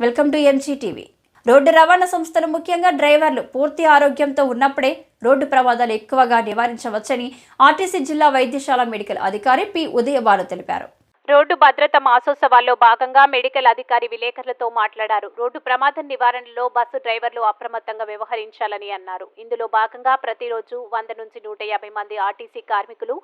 Welcome to ఎంజీటీవీ road రవాణా సంస్థలు ముఖ్యంగా డ్రైవర్లు పూర్తి ఆరోగ్యంతో ఉన్నప్పుడే రోడ్డు ప్రమాదాలు ఎక్కువగా నివారించవచ్చని ఆర్టీసీ జిల్లా వైద్యశాల మెడికల్ అధికారి పి ఉదయభాను తెలిపారు. రోడ్డు భద్రత మాసోత్సవాల్లో భాగంగా మెడికల్ అధికారి విలేకరులతో మాట్లాడారు. రోడ్డు ప్రమాదం నివారణలో బస్సు డ్రైవర్లు అప్రమత్తంగా వ్యవహరించాలని అన్నారు. ఇందులో భాగంగా ప్రతిరోజు వంద నుంచి నూట యాభై మంది ఆర్టీసీ కార్మికులు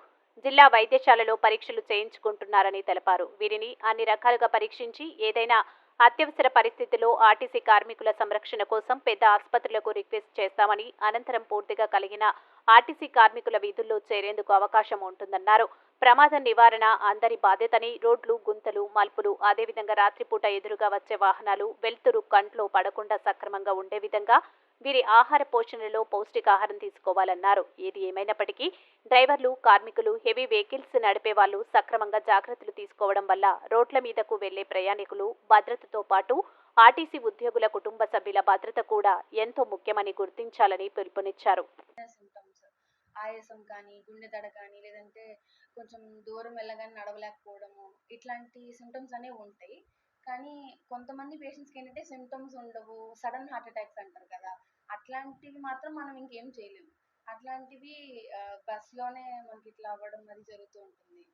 జిల్లా వైద్యశాలలో పరీక్షలు చేయించుకుంటున్నారని తెలిపారు. వీరిని అన్ని రకాలుగా పరీక్షించి ఏదైనా అత్యవసర పరిస్థితిలో ఆర్టీసీ కార్మికుల సంరక్షణ కోసం పెద్ద ఆసుపత్రులకు రిక్వెస్ట్ చేస్తామని అనంతరం పూర్తిగా కలిగిన ఆర్టీసీ కార్మికుల విధుల్లో చేరేందుకు అవకాశం ఉంటుందన్నారు. ప్రమాద నివారణ అందరి బాధ్యతని రోడ్లు గుంతలు మలుపులు అదేవిధంగా రాత్రిపూట ఎదురుగా వచ్చే వాహనాలు వెలుతురు కంట్లో పడకుండా సక్రమంగా ఉండే విధంగా వీరి ఆహార పోషణలో పౌష్టికాహారం తీసుకోవాలన్నారు. ఏది ఏమైనప్పటికీ డ్రైవర్లు కార్మికులు హెవీ వెహికల్స్ నడిపే వాళ్ళు సక్రమంగా జాగ్రత్తలు తీసుకోవడం వల్ల రోడ్ల మీదకు వెళ్ళే ప్రయాణికులు భద్రతతో పాటు ఆర్టీసీ ఉద్యోగుల కుటుంబ సభ్యుల భద్రత కూడా ఎంతో ముఖ్యమని గుర్తించాలని పిలుపునిచ్చారు. ఆయాసం కానీ గుండె దడ కానీ లేదంటే కొంచెం దూరం వెళ్ళగానే నడవలేకపోవడము ఇట్లాంటి సిమ్టమ్స్ అనేవి ఉంటాయి. కానీ కొంతమంది పేషెంట్స్కి ఏంటంటే సిమ్టమ్స్ ఉండవు. సడన్ హార్ట్ అటాక్స్ అంటారు కదా. అట్లాంటివి మాత్రం మనం ఇంకేం చేయలేము. అట్లాంటివి బస్లోనే మనకి ఇట్లా అవ్వడం అది జరుగుతూ ఉంటుంది.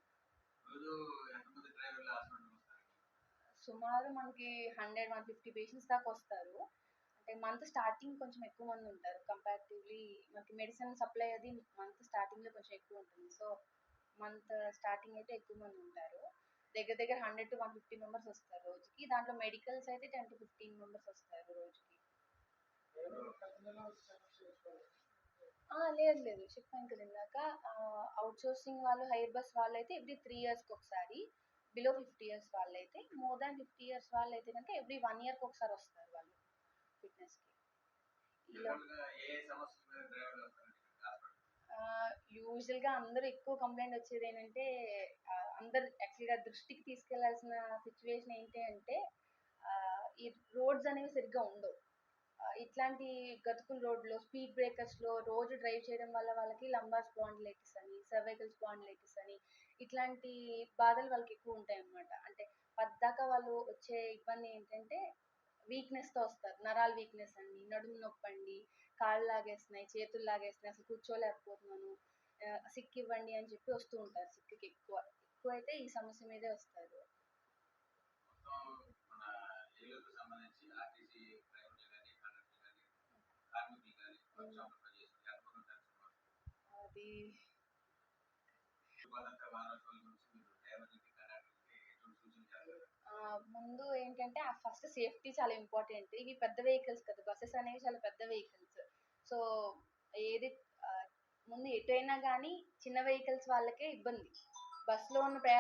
సుమారు మనకి హండ్రెడ్ వన్ ఫిఫ్టీ పేషెంట్స్ దాకా వస్తారు. అంటే మంత్ స్టార్టింగ్ కొంచెం ఎక్కువ మంది ఉంటారు. కంపారిటివ్లీ మనకి మెడిసిన్ సప్లై అది మంత్ స్టార్టింగ్లో కొంచెం ఎక్కువ ఉంటుంది. సో మంత్ స్టార్టింగ్ అయితే ఎక్కువ మంది ఉంటారు. దగ్గర దగ్గర hundred to one fifty members వస్తారు రోజుకి. దాంట్లో మెడికల్స్ అయితే టెన్ టు ఫిఫ్టీన్ మెంబర్స్ వస్తారు రోజుకి. లేదు లేదు. చెప్పాను కదా ఇందాక. అవుట్ సోర్సింగ్ వాళ్ళు హైర్ బస్ వాళ్ళు అయితే ఎవ్రీ త్రీ ఇయర్స్కి ఒకసారి బిలో ఫిఫ్టీ ఇయర్స్ వాళ్ళు అయితే మోర్ దాన్ ఫిఫ్టీ ఇయర్స్ వాళ్ళు అయితే కనుక ఎవ్రీ వన్ ఇయర్కి ఒకసారి వస్తారు వాళ్ళు ఫిట్నెస్కి యూజువల్గా అందరూ ఎక్కువ కంప్లైంట్ వచ్చేది ఏంటంటే అందరు యాక్చువల్గా దృష్టికి తీసుకెళ్ళాల్సిన సిచ్యువేషన్ ఏంటి అంటే ఈ రోడ్స్ అనేవి సరిగ్గా ఉండవు. ఇట్లాంటి గతుకుల రోడ్లో స్పీడ్ బ్రేకర్స్లో రోజు డ్రైవ్ చేయడం వల్ల వాళ్ళకి లంబార్ స్పాండిలైటిస్ అని సర్వైకల్ స్పాండిలైటిస్ అని ఇట్లాంటి బాధలు వాళ్ళకి ఎక్కువ ఉంటాయి అన్నమాట అంటే పద్దాక వాళ్ళు వచ్చే ఇబ్బంది ఏంటంటే వీక్నెస్తో వస్తారు. నరాల వీక్నెస్ అండి నడుము నొప్పి అండి కాళ్ళు లాగేస్తున్నాయి చేతులు లాగేస్తున్నాయి అసలు కూర్చోలేకపోతున్నాను సిక్ ఇవ్వండి అని చెప్పి వస్తూ ఉంటారు సిక్కి ఎక్కువ. ఎక్కువ అయితే ఈ సమస్య మీదే వస్తారు. అది ముందు ఏంటంటే ఆ ఫస్ట్ సేఫ్టీ చాలా ఇంపార్టెంట్. ఇవి పెద్ద వెహికల్స్ కదా బస్సెస్ అనేవి చాలా పెద్ద వెహికల్స్. సో ఏది ముందు ఎటైనా కానీ చిన్న వెహికల్స్ వాళ్ళకే ఇబ్బంది. బస్సులో ఉన్న ప్రయా